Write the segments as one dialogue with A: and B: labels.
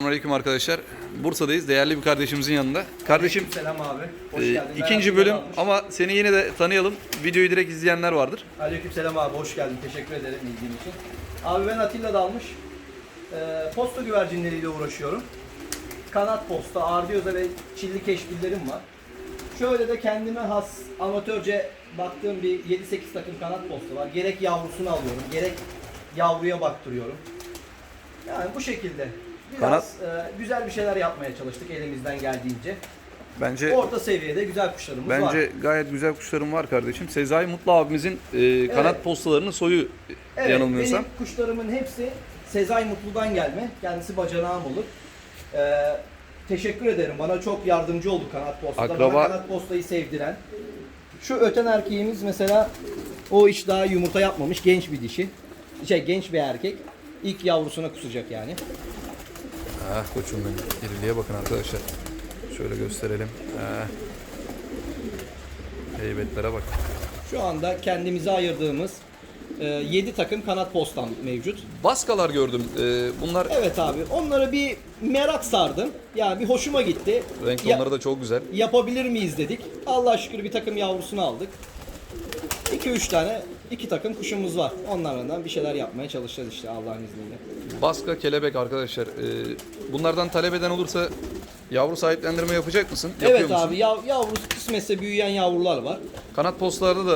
A: Selamünaleyküm arkadaşlar. Bursa'dayız. Değerli bir kardeşimizin yanında. Kardeşim
B: Selam abi. Hoş
A: e,
B: geldin.
A: ikinci bölüm ama seni yine de tanıyalım. Videoyu direkt izleyenler vardır.
B: Aleykümselam abi hoş geldin. Teşekkür ederim ilgin için. Abi ben Atilla Dalmış. Ee, posta güvercinleriyle uğraşıyorum. Kanat posta, ardiyoza ve çilli keşbillerim var. Şöyle de kendime has amatörce baktığım bir 7-8 takım kanat posta var. Gerek yavrusunu alıyorum, gerek yavruya baktırıyorum. Yani bu şekilde. Biraz e, güzel bir şeyler yapmaya çalıştık elimizden geldiğince.
A: Bence
B: Orta seviyede güzel kuşlarımız var.
A: bence gayet güzel kuşlarım var kardeşim. Sezai Mutlu abimizin e, kanat
B: Evet.
A: postalarının soyu
B: Evet,
A: yanılmıyorsam.
B: benim kuşlarımın hepsi Sezai Mutlu'dan gelme. Kendisi bacanağım olur. Ee, teşekkür ederim. Bana çok yardımcı oldu kanat postada.
A: Akraba-
B: Bana kanat postayı sevdiren. Şu öten erkeğimiz mesela o hiç daha yumurta yapmamış genç bir dişi. Şey genç bir erkek. İlk yavrusuna kusacak yani.
A: Ah koçum benim. İriliğe bakın arkadaşlar. Şöyle gösterelim. Ah. Heybetlere bak.
B: Şu anda kendimize ayırdığımız 7 takım kanat postam mevcut.
A: Baskalar gördüm. E, bunlar
B: Evet abi onlara bir merak sardım. Yani bir hoşuma gitti.
A: renk
B: Ya-
A: tonları da çok güzel.
B: yapabilir miyiz dedik. Allah şükür bir takım yavrusunu aldık. 2-3 tane iki takım kuşumuz var. Onlardan bir şeyler yapmaya çalışacağız işte Allah'ın izniyle.
A: Baska kelebek arkadaşlar. E, bunlardan talep eden olursa yavru sahiplendirme yapacak mısın? Yapıyor
B: evet
A: musun?
B: abi yav, yavrusu kısmetse büyüyen yavrular var.
A: Kanat postlarda da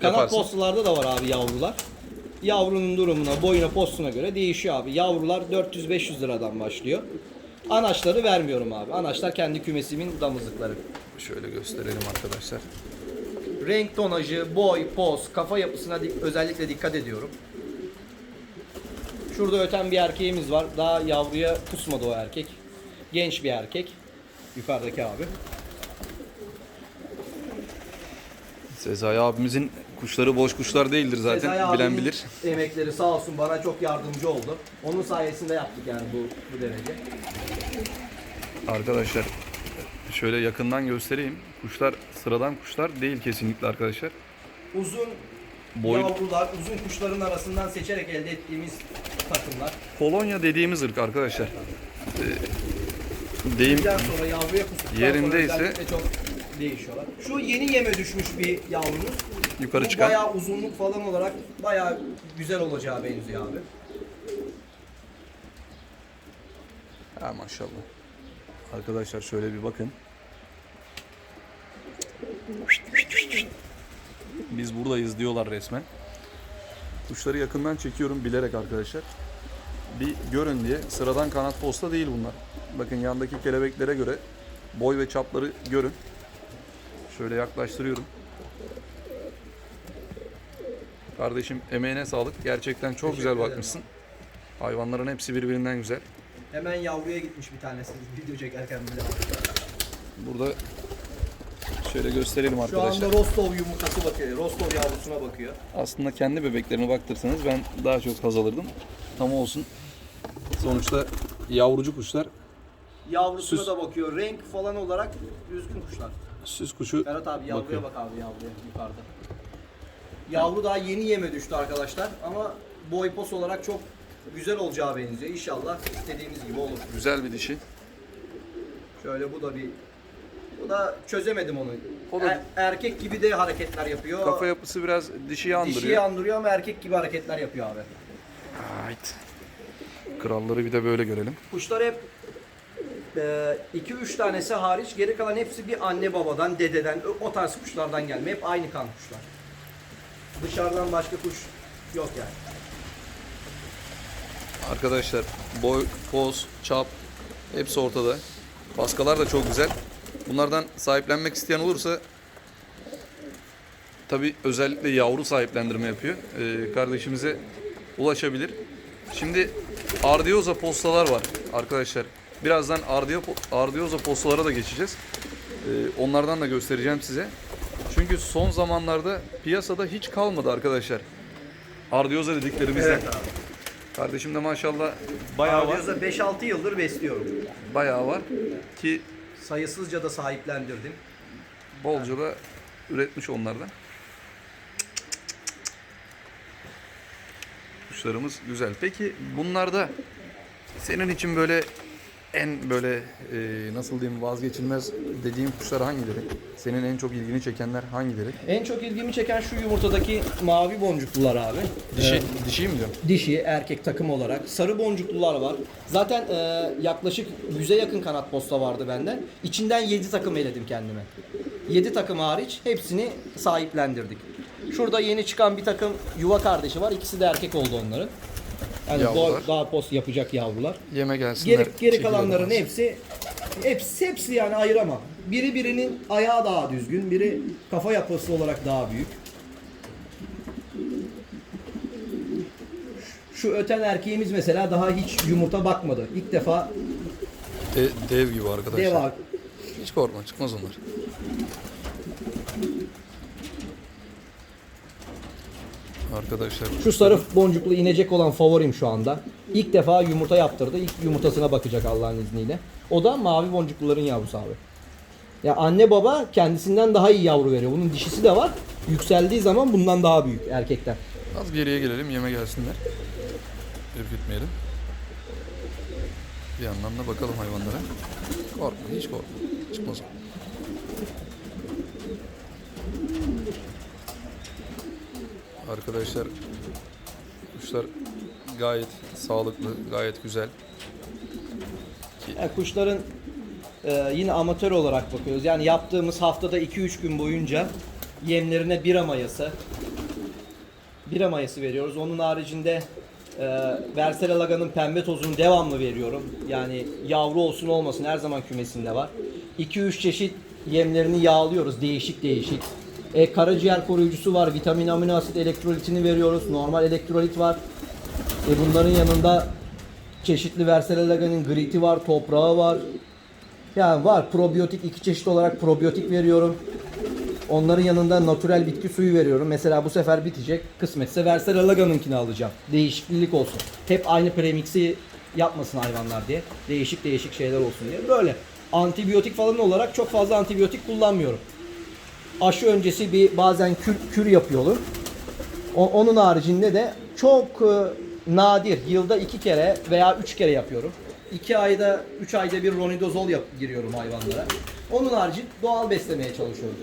B: Kanat
A: yaparsın.
B: postalarda da var abi yavrular. Yavrunun durumuna, boyuna, postuna göre değişiyor abi. Yavrular 400-500 liradan başlıyor. Anaçları vermiyorum abi. Anaçlar kendi kümesimin damızlıkları.
A: Şöyle gösterelim arkadaşlar.
B: Renk tonajı, boy, poz, kafa yapısına özellikle dikkat ediyorum. Şurada öten bir erkeğimiz var. Daha yavruya kusmadı o erkek. Genç bir erkek. Yukarıdaki abi.
A: Sezai abimizin kuşları boş kuşlar değildir zaten.
B: Sezai
A: Bilen
B: abinin
A: bilir.
B: Emekleri sağ olsun bana çok yardımcı oldu. Onun sayesinde yaptık yani bu, bu derece.
A: Arkadaşlar şöyle yakından göstereyim. Kuşlar sıradan kuşlar değil kesinlikle arkadaşlar.
B: Uzun
A: Boy
B: yavrular, uzun kuşların arasından seçerek elde ettiğimiz takımlar.
A: Polonya dediğimiz ırk arkadaşlar. Ee, deyim
B: Bizden sonra yavruya kustuktan özellikle çok değişiyorlar. Şu yeni yeme düşmüş bir yavrumuz.
A: yukarı
B: Bu
A: çıkan.
B: Bayağı uzunluk falan olarak bayağı güzel olacağı benziyor abi.
A: Ha maşallah. Arkadaşlar şöyle bir bakın. Biz buradayız diyorlar resmen. Kuşları yakından çekiyorum bilerek arkadaşlar. Bir görün diye. Sıradan kanat posta değil bunlar. Bakın yandaki kelebeklere göre boy ve çapları görün. Şöyle yaklaştırıyorum. Kardeşim emeğine sağlık. Gerçekten çok güzel
B: ederim.
A: bakmışsın. Hayvanların hepsi birbirinden güzel.
B: Hemen yavruya gitmiş bir tanesi video çekerken bile.
A: Burada şöyle gösterelim
B: Şu
A: arkadaşlar.
B: anda Rostov yumurtası bakıyor. Rostov yavrusuna bakıyor.
A: Aslında kendi bebeklerine baktırsanız ben daha çok haz alırdım. Ama olsun. Sonuçta yavrucu kuşlar.
B: Yavrusuna
A: Süs.
B: da bakıyor. Renk falan olarak düzgün kuşlar.
A: Süs kuşu
B: Ferhat abi yavruya
A: bakıyor.
B: bak abi yavruya yukarıda. Yavru daha yeni yeme düştü arkadaşlar ama boy pos olarak çok güzel olacağı benziyor. İnşallah istediğimiz gibi olur.
A: Güzel bir dişi.
B: Şöyle bu da bir bu da çözemedim onu.
A: O da-
B: Er- erkek gibi de hareketler yapıyor.
A: Kafa yapısı biraz dişiyi andırıyor.
B: Dişiyi andırıyor ama erkek gibi hareketler yapıyor abi.
A: Ait. Kralları bir de böyle görelim.
B: Kuşlar hep 2-3 tanesi hariç geri kalan hepsi bir anne babadan, dededen, o- o tarz kuşlardan gelme. Hep aynı kan kuşlar. Dışarıdan başka kuş yok yani.
A: Arkadaşlar boy, poz, çap hepsi ortada. Baskalar da çok güzel. Bunlardan sahiplenmek isteyen olursa tabi özellikle yavru sahiplendirme yapıyor. Ee, kardeşimize ulaşabilir. Şimdi Ardioza postalar var arkadaşlar. Birazdan Ardio, Ardioza postalara da geçeceğiz. Ee, onlardan da göstereceğim size. Çünkü son zamanlarda piyasada hiç kalmadı arkadaşlar. Ardioza dediklerimizden.
B: abi.
A: Kardeşim de maşallah bayağı var.
B: Ardiyoz'a 5-6 yıldır besliyorum.
A: Bayağı var ki
B: Sayısızca da sahiplendirdim.
A: bolca da üretmiş onlardan. Kuşlarımız güzel. Peki bunlarda senin için böyle en böyle e, nasıl diyeyim vazgeçilmez dediğin kuşlar hangileri? Senin en çok ilgini çekenler hangileri?
B: En çok ilgimi çeken şu yumurtadaki mavi boncuklular abi.
A: Dişi,
B: Ee,
A: dişi mi diyorsun?
B: dişi, erkek takım olarak. Sarı boncuklular var. Zaten e, yaklaşık 100'e yakın kanat posta vardı benden. İçinden 7 takım eledim kendime. 7 takım hariç hepsini sahiplendirdik. Şurada yeni çıkan bir takım yuva kardeşi var. İkisi de erkek oldu onların. Yani
A: Yavrular.
B: daha, daha post yapacak yavrular.
A: Yeme gelsinler.
B: Geri, geri kalanların hepsi hepsi hepsi yani ayıramam. Biri birinin ayağı daha düzgün, biri kafa yapısı olarak daha büyük. Şu öten erkeğimiz mesela daha hiç yumurta bakmadı. İlk defa
A: De- dev gibi arkadaşlar.
B: dev
A: Hiç korkma çıkmaz onlar. Arkadaşlar
B: Şu sarı boncuklu inecek olan favorim şu anda. İlk defa yumurta yaptırdı. İlk yumurtasına bakacak Allah'ın izniyle. O da mavi boncukluların yavrusu abi. Ya anne baba kendisinden daha iyi yavru veriyor. Bunun dişisi de var. Yükseldiği zaman bundan daha büyük erkekten.
A: az geriye gelelim yeme gelsinler. Ürkütmeyelim. Bir yandan da bakalım hayvanlara. Korkma hiç korkma. Çıkmaz Arkadaşlar kuşlar gayet sağlıklı, gayet güzel.
B: Yani kuşların e, yine amatör olarak bakıyoruz. Yani yaptığımız haftada 2-3 gün boyunca yemlerine bira mayası, bira mayası veriyoruz. Onun haricinde e, Versel Laga'nın pembe tozunu devamlı veriyorum. Yani yavru olsun olmasın her zaman kümesinde var. 2-3 çeşit yemlerini yağlıyoruz değişik değişik. E, karaciğer koruyucusu var, vitamin, amino asit, elektrolitini veriyoruz. Normal elektrolit var. E, bunların yanında çeşitli Versel Laga'nın griti var, toprağı var. Yani var probiyotik iki çeşit olarak probiyotik veriyorum. Onların yanında natürel bitki suyu veriyorum. Mesela bu sefer bitecek. Kısmetse Versel Laga'nınkini alacağım. Değişiklik olsun. Hep aynı premix'i yapmasın hayvanlar diye. Değişik değişik şeyler olsun diye. Böyle. Antibiyotik falan olarak çok fazla antibiyotik kullanmıyorum. Aşı öncesi bir bazen kür, kür yapıyorum. O- onun haricinde de çok e, nadir yılda iki kere veya üç kere yapıyorum. İki ayda, üç ayda bir ronidozol yap, giriyorum hayvanlara. Onun harici doğal beslemeye çalışıyorum.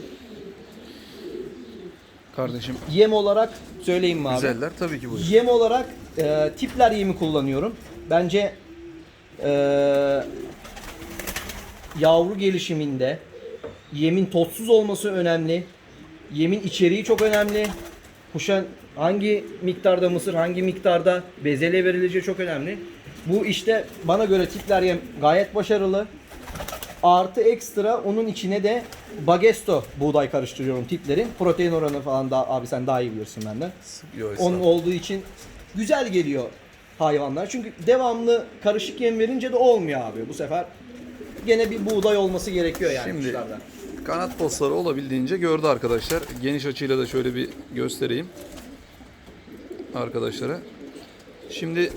A: Kardeşim
B: Yem olarak söyleyeyim mi abi?
A: güzeller tabii ki bu.
B: Yem olarak e, tipler yemi kullanıyorum. Bence e, yavru gelişiminde yemin tozsuz olması önemli. Yemin içeriği çok önemli. Kuşa hangi miktarda mısır, hangi miktarda bezelye verileceği çok önemli. Bu işte bana göre tipler yem gayet başarılı. Artı ekstra onun içine de Bagesto buğday karıştırıyorum tiplerin. Protein oranı falan da abi sen daha iyi bilirsin benden.
A: Yo,
B: Onun olduğu için güzel geliyor hayvanlar. Çünkü devamlı karışık yem verince de olmuyor abi. Bu sefer gene bir buğday olması gerekiyor yani
A: Şimdi kanat postları olabildiğince gördü arkadaşlar. Geniş açıyla da şöyle bir göstereyim arkadaşlara. Şimdi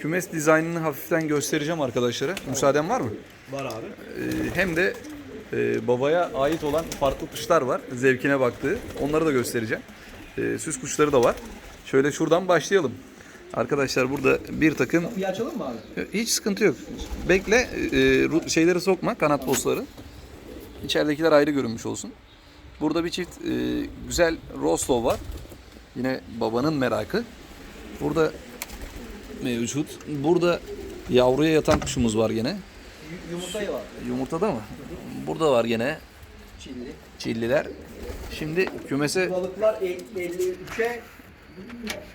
A: kümes dizaynını hafiften göstereceğim arkadaşlara. Müsaaden var mı?
B: Var abi.
A: Ee, hem de e, babaya ait olan farklı kuşlar var. Zevkine baktığı. Onları da göstereceğim. Ee, süs kuşları da var. Şöyle şuradan başlayalım. Arkadaşlar burada bir takım
B: Kapıyı açalım mı abi?
A: hiç sıkıntı yok. Bekle e, ru- şeyleri sokma kanat postları. İçeridekiler ayrı görünmüş olsun. Burada bir çift e, güzel Rostov var. Yine babanın merakı. Burada mevcut. Burada yavruya yatan kuşumuz var gene.
B: Yumurtayı var.
A: Yumurtada mı? Burada var gene
B: Çilli.
A: çilliler. Şimdi kümese
B: Balıklar el- 53'e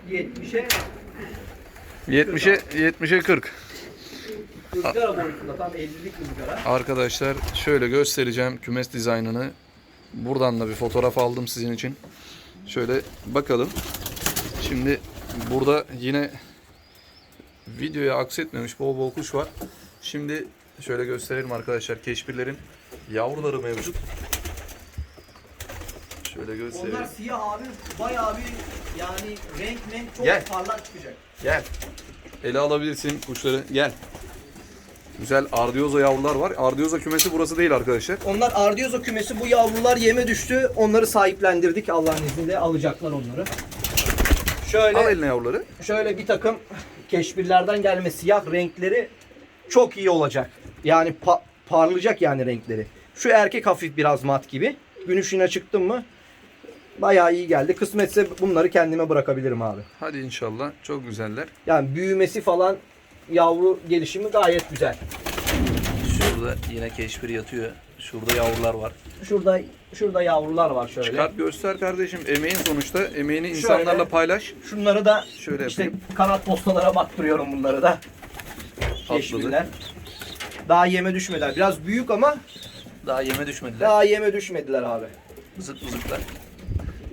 B: 70'e
A: 70'e 70'e 40.
B: ızgara boyutunda tam 50'lik ızgara.
A: Arkadaşlar şöyle göstereceğim kümes dizaynını. Buradan da bir fotoğraf aldım sizin için. Şöyle bakalım. Şimdi burada yine videoya aksetmemiş bol bol kuş var. Şimdi şöyle gösterelim arkadaşlar. Keşbirlerin yavruları mevcut. Şöyle göstereyim.
B: Onlar siyah abi bayağı bir yani renk renk çok
A: Gel.
B: parlak çıkacak.
A: Gel. Ele alabilirsin kuşları. Gel. Güzel Ardioza yavrular var. Ardioza kümesi burası değil arkadaşlar.
B: Onlar Ardiozo kümesi bu yavrular yeme düştü. Onları sahiplendirdik Allah'ın izniyle alacaklar onları. Şöyle
A: Al eline yavruları.
B: şöyle bir takım keşbirlerden gelme siyah renkleri çok iyi olacak. Yani pa- parlayacak yani renkleri. Şu erkek hafif biraz mat gibi. Gün ışığına çıktım mı bayağı iyi geldi. Kısmetse bunları kendime bırakabilirim abi.
A: Hadi inşallah. Çok güzeller.
B: Yani büyümesi falan yavru gelişimi gayet güzel.
A: Şurada yine keşfir yatıyor. Şurada yavrular var.
B: Şurada şurada yavrular var şöyle.
A: Çıkart göster kardeşim. Emeğin sonuçta. Emeğini insanlarla paylaş.
B: Şunları da
A: Şöyle
B: işte
A: yapayım.
B: kanat postalara baktırıyorum bunları da. Keşfirler. Daha yeme düşmediler. Biraz büyük ama
A: Daha yeme düşmediler.
B: daha yeme düşmediler abi.
A: Zıt zıtlar.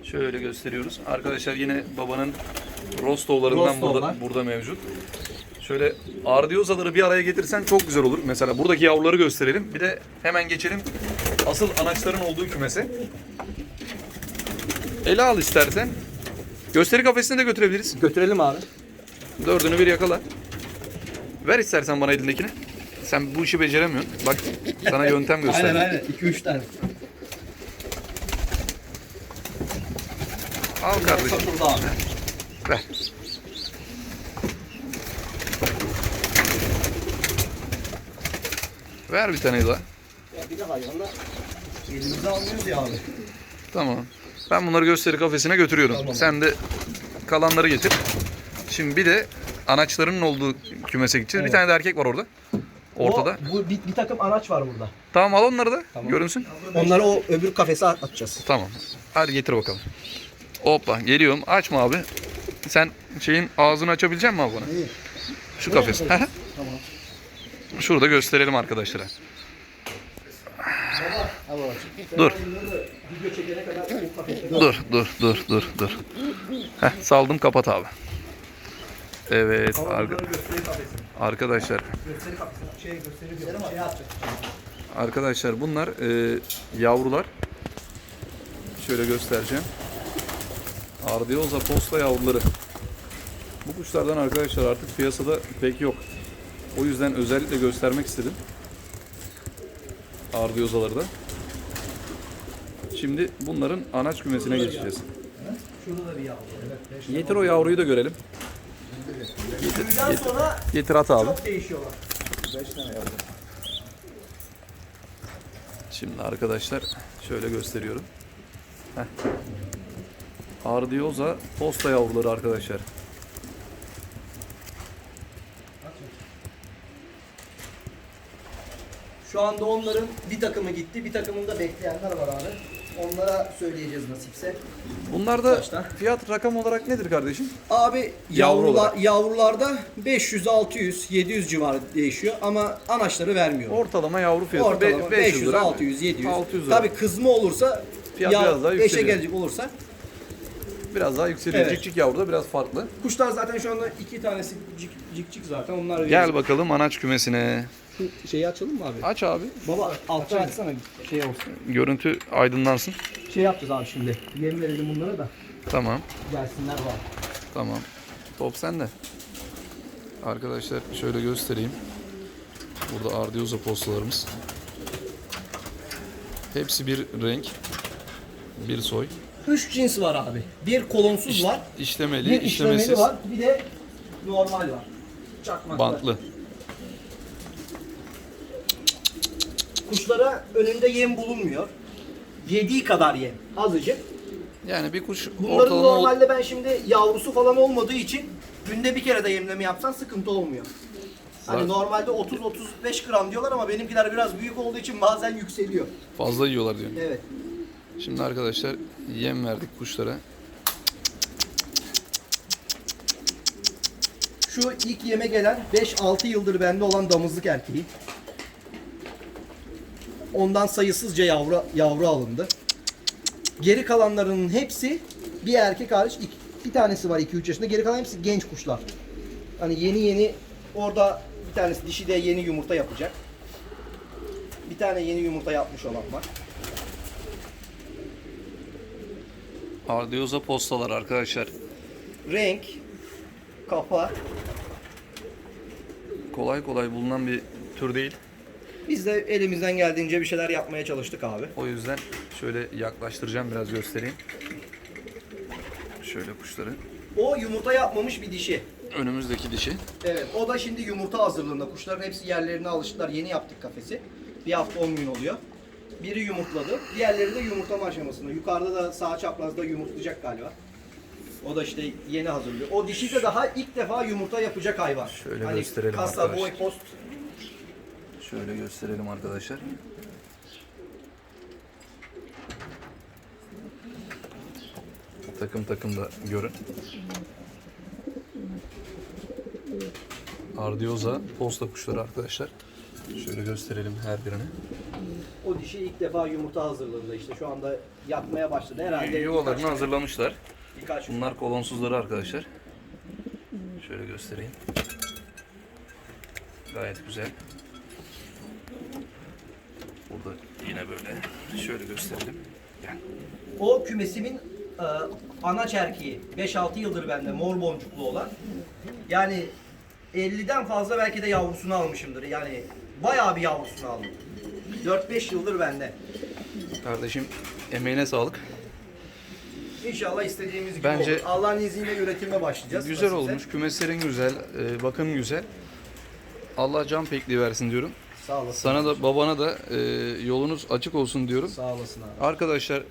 A: Şöyle gösteriyoruz. Arkadaşlar yine babanın Rostovlarından
B: Rostovlar.
A: burada, burada mevcut. Şöyle ardiyozaları bir araya getirsen çok güzel olur. Mesela buradaki yavruları gösterelim. Bir de hemen geçelim asıl anaçların olduğu kümese. Ele al istersen. Gösteri kafesine de götürebiliriz.
B: Götürelim abi.
A: Dördünü bir yakala. Ver istersen bana elindekini. Sen bu işi beceremiyorsun. Bak sana yöntem göstereyim.
B: aynen. 2-3 tane.
A: Al kardeşim. Ver. Ver bir tane daha.
B: Ya bir de hayvanla elimize almıyoruz ya abi.
A: Tamam. Ben bunları gösteri kafesine götürüyorum.
B: Tamam.
A: Sen de kalanları getir. Şimdi bir de anaçlarının olduğu kümese gideceğiz. Bir
B: Evet.
A: tane de erkek var orada. Ortada.
B: O, bu bir, bir takım araç var burada.
A: Tamam al onları da.
B: Tamam.
A: Görünsün.
B: Onları o öbür kafese atacağız.
A: Tamam. Hadi getir bakalım. Hoppa geliyorum. Açma abi. Sen şeyin ağzını açabilecek misin abi bana?
B: İyi.
A: Şu kafes. Şurada gösterelim arkadaşlara. Dur. Dur, dur, dur, dur, dur. Heh, saldım kapat abi. Evet arka- arkadaşlar. Arkadaşlar bunlar e, yavrular. Şöyle göstereceğim. Ardioza posta yavruları. Bu kuşlardan arkadaşlar artık piyasada pek yok. O yüzden özellikle göstermek istedim. Ardiozaları da. Şimdi bunların anaç kümesine geçeceğiz. Getir o yavruyu da görelim.
B: Büyüden sonra
A: Getir at abi. Şimdi arkadaşlar şöyle gösteriyorum. Heh. Ardioza posta yavruları arkadaşlar.
B: Şu anda onların bir takımı gitti, bir takımında bekleyenler var abi. Onlara söyleyeceğiz nasipse.
A: Bunlarda
B: Kaçta?
A: fiyat rakam olarak nedir kardeşim?
B: Abi
A: Yavru
B: yavrula,
A: olarak.
B: yavrularda 500, 600, 700 civarı değişiyor ama anaçları vermiyor.
A: Ortalama yavru fiyatı
B: Ortalama
A: be-
B: 500,
A: lira.
B: 600, 700.
A: 600 lira.
B: Tabii kızma olursa
A: Fiyat
B: ya
A: biraz daha
B: eşe
A: yükseliyor.
B: gelecek olursa
A: Biraz daha yükseliyor.
B: Evet.
A: Cikcik yavru da biraz farklı.
B: kuşlar zaten şu anda iki tanesi cik cik, cik zaten onlar
A: Gel bakalım anaç kümesine.
B: Şu şeyi açalım mı abi?
A: Aç abi.
B: Baba alttan açsana şey olsun.
A: Görüntü aydınlansın.
B: Şey yapacağız abi şimdi. Yem verelim bunlara da
A: Tamam.
B: gelsinler var.
A: Tamam. Top sende. Arkadaşlar şöyle göstereyim. Burada Ardioza postalarımız. Hepsi bir renk. Bir soy.
B: Üç cins var abi. Bir kolonsuz var.
A: İşlemeli,
B: Bir
A: işlemesiz,
B: işlemeli var. Bir de normal var. Çakmaklı.
A: bantlı.
B: Kuşlara önünde yem bulunmuyor. Yediği kadar yem. Azıcık.
A: Yani bir kuş
B: Bunların
A: ortalama
B: normalde ben şimdi yavrusu falan olmadığı için günde bir kere de yemleme yapsan sıkıntı olmuyor. Hani
A: Zaten-
B: normalde 30-35 gram diyorlar ama benimkiler biraz büyük olduğu için bazen yükseliyor.
A: fazla yiyorlar diyor.
B: Evet.
A: Şimdi arkadaşlar yem verdik kuşlara.
B: Şu ilk yeme gelen 5-6 yıldır bende olan damızlık erkeği. Ondan sayısızca yavru yavru alındı. Geri kalanlarının hepsi bir erkek hariç iki, bir tanesi var 2-3 yaşında. Geri kalan hepsi genç kuşlar. Hani yeni yeni orada bir tanesi dişi de yeni yumurta yapacak. Bir tane yeni yumurta yapmış olan var.
A: Ardioza postalar arkadaşlar.
B: Renk, kafa.
A: Kolay kolay bulunan bir tür değil.
B: Biz de elimizden geldiğince bir şeyler yapmaya çalıştık abi.
A: O yüzden şöyle yaklaştıracağım biraz göstereyim. Şöyle kuşları.
B: O yumurta yapmamış bir dişi.
A: önümüzdeki dişi.
B: Evet, o da şimdi yumurta hazırlığında. Kuşların hepsi yerlerine alıştılar. Yeni yaptık kafesi. Bir hafta 10 gün oluyor. Biri yumurtladı. Diğerleri de yumurtlama aşamasında. Yukarıda da sağ çaprazda yumurtlayacak galiba. O da işte yeni hazırlıyor. O dişi de daha ilk defa yumurta yapacak hayvan.
A: Şöyle
B: hani
A: gösterelim
B: kasa,
A: arkadaşlar.
B: boy, post.
A: Şöyle gösterelim arkadaşlar. Takım takım da görün. Ardioza posta kuşları arkadaşlar. Şöyle gösterelim her birini.
B: O dişi ilk defa yumurta hazırlığında işte şu anda yatmaya başladı herhalde.
A: Yuvalarını
B: birkaç-
A: hazırlamışlar.
B: Birkaç.
A: Bunlar kolonsuzları arkadaşlar. Şöyle göstereyim. Gayet güzel. Burada yine böyle. Şöyle gösterelim. Gel.
B: O kümesimin e, ana çerkeği. 5-6 yıldır bende mor boncuklu olan. Yani 50'den fazla belki de yavrusunu almışımdır. Yani bayağı bir yavrusunu aldım. 4-5 yıldır bende.
A: Kardeşim emeğine sağlık.
B: İnşallah istediğimiz gibi
A: Bence-
B: olur. Allah'ın izniyle üretime başlayacağız.
A: Güzel
B: nasipse.
A: olmuş. Kümeslerin güzel. E, bakım güzel. Allah can pekliği versin diyorum.
B: Sağ olasın.
A: Sana da babana da e, yolunuz açık olsun diyorum.
B: Sağ olasın abi.
A: Arkadaşlar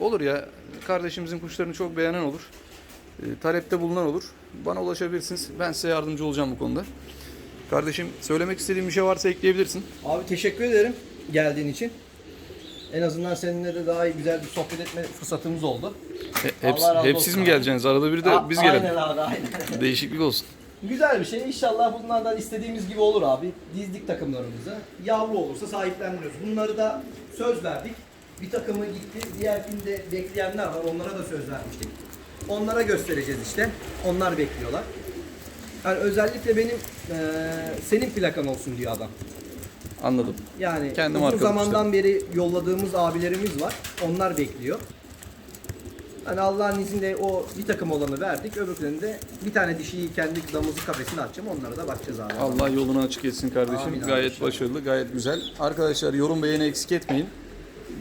A: olur ya kardeşimizin kuşlarını çok beğenen olur. E, talepte bulunan olur. Bana ulaşabilirsiniz. Ben size yardımcı olacağım bu konuda. Kardeşim söylemek istediğin bir şey varsa ekleyebilirsin.
B: Abi teşekkür ederim geldiğin için. En azından seninle de daha iyi güzel bir sohbet etme fırsatımız oldu.
A: He, hep
B: olsun
A: siz mi geleceksiniz? Arada bir de
B: A-
A: biz gelelim.
B: Aynen abi aynen.
A: Değişiklik olsun.
B: Güzel bir şey. İnşallah bunlardan istediğimiz gibi olur abi. Dizdik takımlarımızı. Yavru olursa sahiplendiriyoruz. Bunları da söz verdik. Bir takımı gitti. Diğer filmde bekleyenler var. Onlara da söz vermiştik. Onlara göstereceğiz işte. Onlar bekliyorlar. Yani özellikle benim eee, senin plakan olsun diyor adam.
A: Anladım.
B: Yani
A: Kendi
B: uzun zamandan beri yolladığımız abilerimiz var. Onlar bekliyor. Hani Allah'ın izniyle o bir takım olanı verdik. Öbürlerinde de bir tane dişiyi kendi damızı kafesine açacağım. Onlara da bakacağız abi.
A: Allah yolunu açık etsin kardeşim.
B: Amin abi,
A: gayet
B: inşallah.
A: başarılı, gayet güzel. Arkadaşlar yorum beğeni eksik etmeyin.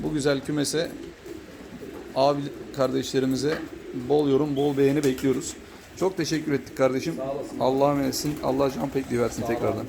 A: Bu güzel kümese abi kardeşlerimize bol yorum, bol beğeni bekliyoruz. Çok teşekkür ettik kardeşim. Allah'a emanetsin. Allah can pekliği versin tekrardan.